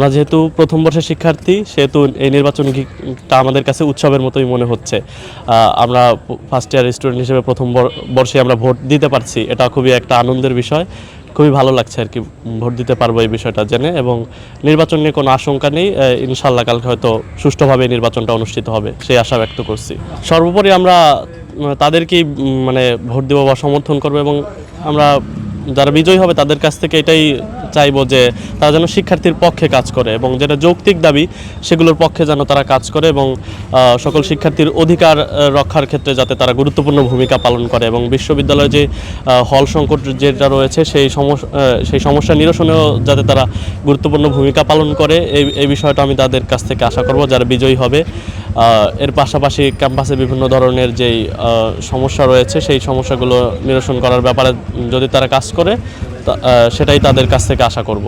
আমরা যেহেতু প্রথম বর্ষের শিক্ষার্থী, সেহেতু এই নির্বাচনটা আমাদের কাছে উৎসবের মতোই মনে হচ্ছে। আমরা ফার্স্ট ইয়ার স্টুডেন্ট হিসেবে প্রথম বর্ষে আমরা ভোট দিতে পারছি। এটা খুবই একটা আনন্দের বিষয়। খুবই ভালো লাগছে আর কি ভোট দিতে পারব এই বিষয়টা জেনে এবং নির্বাচন নিয়ে কোনো আশঙ্কা নেই। ইনশাল্লাহ কালকে হয়তো সুষ্ঠুভাবে নির্বাচনটা অনুষ্ঠিত হবে, সেই আশা ব্যক্ত করছি। সর্বোপরি আমরা তাদেরকেই মানে ভোট দেবো বা সমর্থন করব এবং আমরা যারা বিজয়ী হবে তাদের কাছ থেকে এটাই চাইব যে তারা যেন শিক্ষার্থীর পক্ষে কাজ করে এবং যেটা যৌক্তিক দাবি, সেগুলোর পক্ষে যেন তারা কাজ করে এবং সকল শিক্ষার্থীর অধিকার রক্ষার ক্ষেত্রে যাতে তারা গুরুত্বপূর্ণ ভূমিকা পালন করে এবং বিশ্ববিদ্যালয়ে যে হল সংকট যেটা রয়েছে সেই সমস্যা সেই সমস্যা নিরসনেও যাতে তারা গুরুত্বপূর্ণ ভূমিকা পালন করে, এই এই বিষয়টা আমি তাদের কাছ থেকে আশা করব যারা বিজয়ী হবে। এর পাশাপাশি ক্যাম্পাসে বিভিন্ন ধরনের যেই সমস্যা রয়েছে সেই সমস্যাগুলো নিরসন করার ব্যাপারে যদি তারা কাজ করে সেটাই তাদের কাছ থেকে আশা করব।